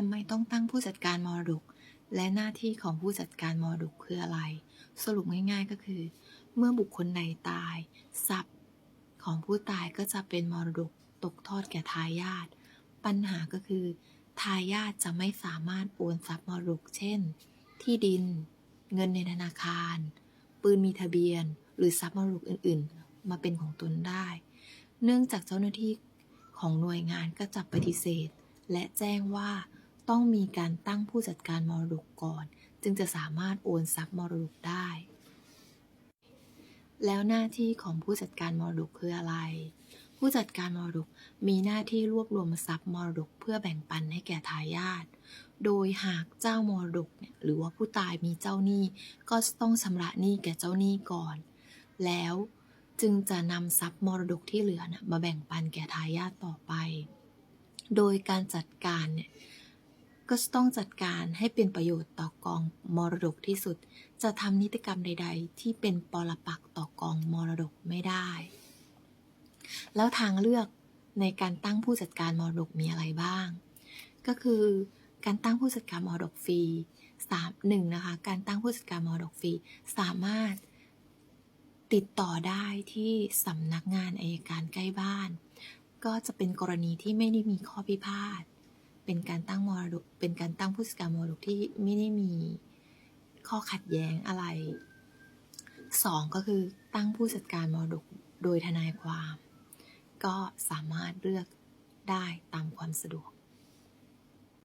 ทำไมต้องตั้งผู้จัดการมรดก และหน้าที่ของผู้จัดการมรดกคืออะไร สรุปง่ายๆก็คือ เมื่อบุคคลใดตาย ทรัพย์ของผู้ตายก็จะเป็นมรดกตกทอดแก่ทายาทปัญหาก็คือ ทายาทจะไม่สามารถโอนทรัพย์มรดก เช่น ที่ดิน เงินในธนาคาร ปืนมีทะเบียน หรือทรัพย์มรดกอื่นๆ มาเป็นของตนได้ เนื่องจากเจ้าหน้าที่ของหน่วยงานก็จะปฏิเสธ และแจ้งว่า ต้องมีการตั้งผู้จัดการมรดกก่อน จึงจะสามารถโอนทรัพย์มรดกได้ แล้วหน้าที่ของผู้จัดการมรดกคืออะไร ผู้จัดการมรดกมีหน้าที่รวบรวมทรัพย์มรดกเพื่อแบ่งปันให้แก่ทายาทโดยหากเจ้ามรดกเนี่ยหรือว่าผู้ตายมีเจ้าหนี้ ก็ต้องชำระหนี้แก่เจ้าหนี้ก่อน แล้วจึงจะนำทรัพย์มรดกที่เหลือนะมาแบ่งปันแก่ทายาทต่อไป โดยการจัดการเนี่ย ก็ต้องจัดการให้เป็นประโยชน์ต่อกองมรดกที่สุด จะทำนิติกรรมใด ๆ ที่เป็นปรปักต่อกองมรดกไม่ได้ แล้วทางเลือกในการตั้งผู้จัดการมรดกมีอะไรบ้าง ก็คือการตั้งผู้จัดการมรดกฟรีสามหนึ่งนะคะ การตั้งผู้จัดการมรดกฟรีสามารถติดต่อได้ที่สำนักงานอายการใกล้บ้าน ก็จะเป็นกรณีที่ไม่ได้มีข้อพิพาท เป็นการตั้งมรดกเป็นการตั้งผู้จัดการมรดกที่ไม่ได้มีข้อขัดแย้งอะไรสองก็คือตั้งผู้จัดการมรดกโดยทนายความ ก็สามารถเลือกได้ตามความสะดวก